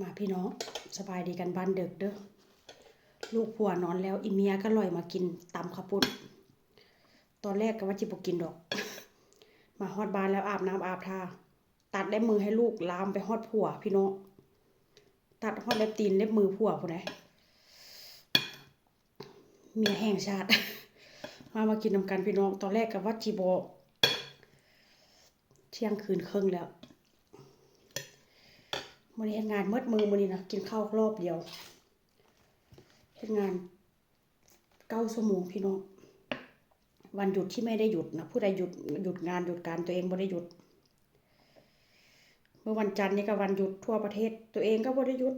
มาพี่น้องสบายดีกันบ้านเด็กเด้อลูกผัวนอนแล้วอีเมียก็ลอยมากินตำข้าวปุ้นตอนแรกก็ว่าจิบกินดอก มาฮอดบ้านแล้วอาบน้ำอาบทาตัดเล็บมือให้ลูกลามไปฮอดผัว พี่น้องตัดฮอดเล็บตีนเล็บมือผัวผู้ใดเมียแห่งชาติ มามากินนำกันพี่น้องตอนแรกก็ว่าจิบเที่ยงคืนครึ่งแล้ว มือนี้เฮ็ดงานมืดมือมื่อนี้นะกินข้าวรอบเดียวเฮ็ดงานเก้าชั่วโมงพี่น้องวันหยุดที่ไม่ได้หยุดนะผู้ใดหยุดหยุดงานหยุดการตัวเองบ่ได้หยุด เมื่อวันจันทร์นี่ก็วันหยุดทั่วประเทศ ตัวเองก็บ่ได้หยุด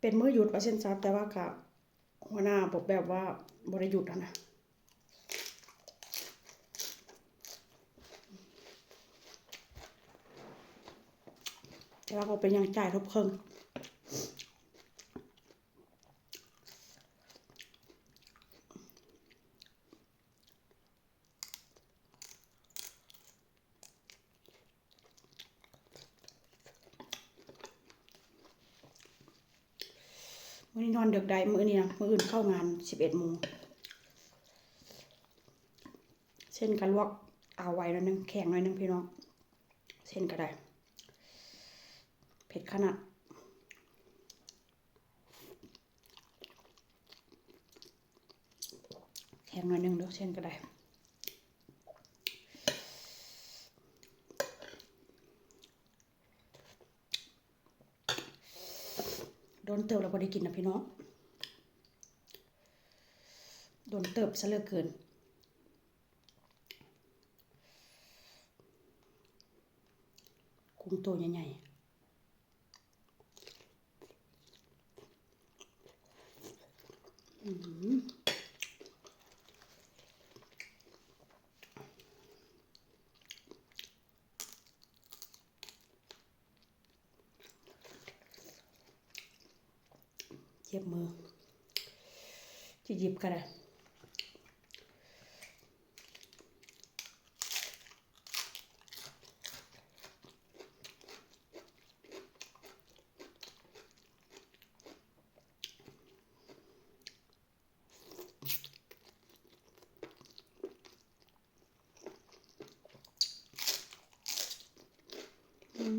เป็นมื้อหยุดว่าเช่นซับแต่ว่าก็หัวหน้าบอกแบบว่าบ่ได้หยุดนะ แต่ว่าก็เป็นยังจ่ายทบเพิ่งวันนี้นอนเดึกได้มื้อนี้นะมื้ออื่นเข้างานสิบเอ็ดโมงเส้นกันลวกเอาไว้หน่อยนึงแข็งหน่อยนึงพี่น้อง เส้นก็ได้ ผ็ดขนาด แข็งหน่อยนึงเด้อเช่นก็ได้โดนเติบเราบ่ได้กินนะพี่น้อง โดนเติบซะเหลือเกิน กุ้งตัวใหญ่ๆ อืม เจ็บมือจะหยิบกันเลยอืม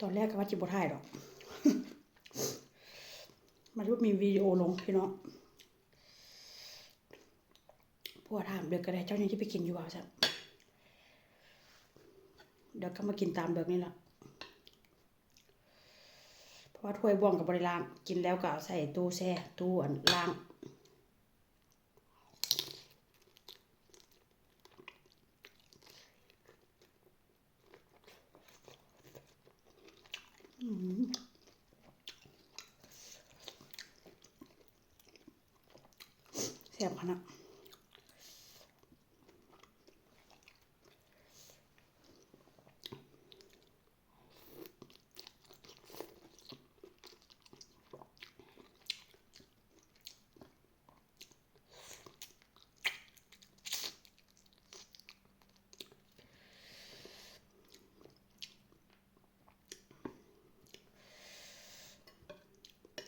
ตอนแรกก็ว่าจิบถ่ายหรอก มารูปมีวิดีโอลงพี่เน้องผัวถามเด็กก็ได้เจ้ายังที่ไปกินอยู่บ่าวสัเดี๋ยวก็มากินตามเด็กนี่แหละเพราะว่าถ้วยบ่วงกับบริลางกินแล้วก็ใส่ตู้แช่ตู้อันล้าง เสียบขนาด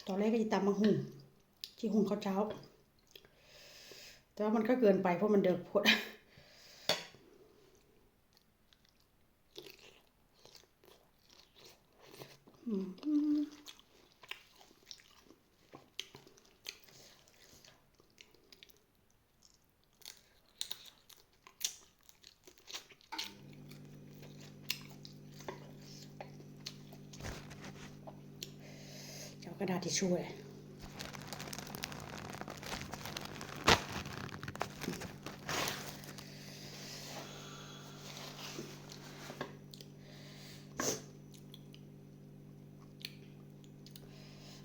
ตอนแรกก็จะตำมังหุงที่หุงข้าวเช้า แต่ว่ามันก็เกินไปเพราะมันเดือดพด อืมเดี๋ยว กระดาษทิชชู่เลย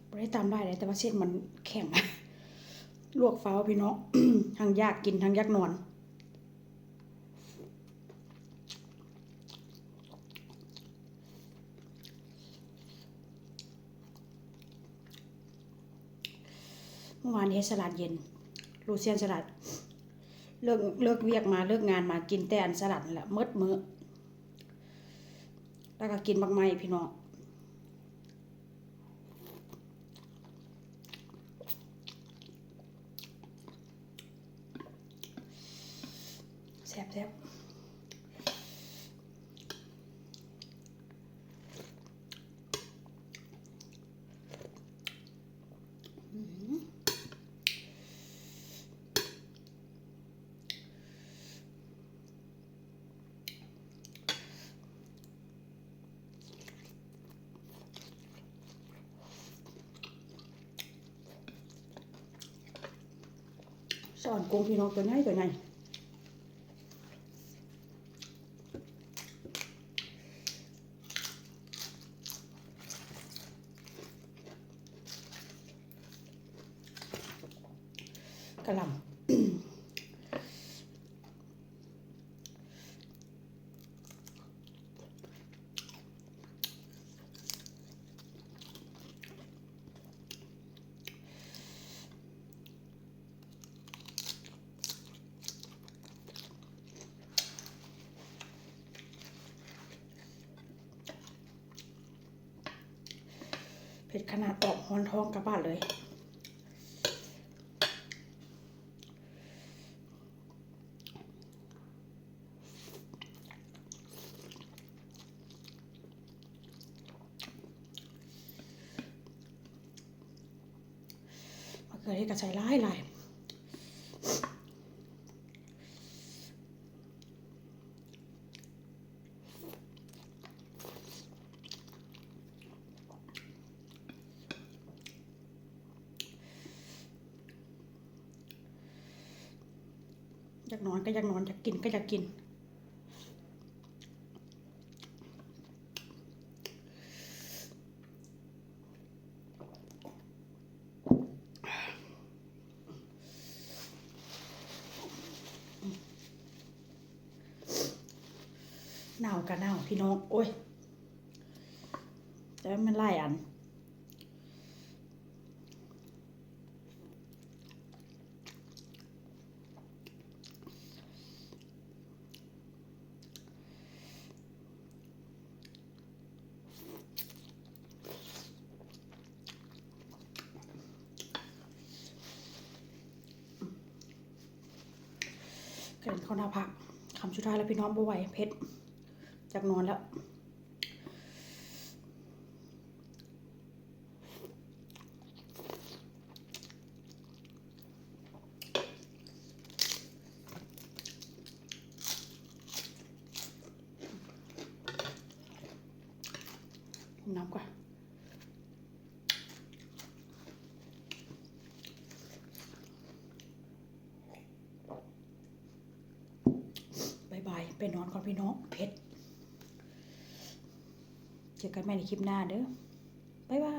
บ่ได้ตามได้เลยแต่ว่าเส้นมันแข็งลวกฟ้าพี่น้องทั้งยากกินทั้งยากนอน อ เมื่อวานนี้สลัดเย็น ลูเซียนสลัด เลิกเลิกเวียกมาเลิกงานมากินแต่อันสลัดแหละเมดมือ้อแล้วก็กินบักไม้พี่น้องแซ่บแซ่บอื้อหือ ส อนกุ้งพี่น้องตัวใหญ่ตัวใหญ่กระหลำเผ็ดขนาดตอกฮอนทองกลับบ้านเลย มาเกิดให้กระชายหลายหลาย อยากนอนก็อยากนอนอยากกินก็อยากกิน หนาวกันหนาวพี่น้อง โอ้ย แต่มันไล่อัน เกินข้าวหน้าผักคำสุดท้ายแล้วพี่น้องบ่ไหวเพชรจากนอนแล้ว น้ำก่อนบายบาย ไปนอนก่อนพี่น้องเพชรเจอกันใหม่ในคลิปหน้าเด้อบ๊ายบาย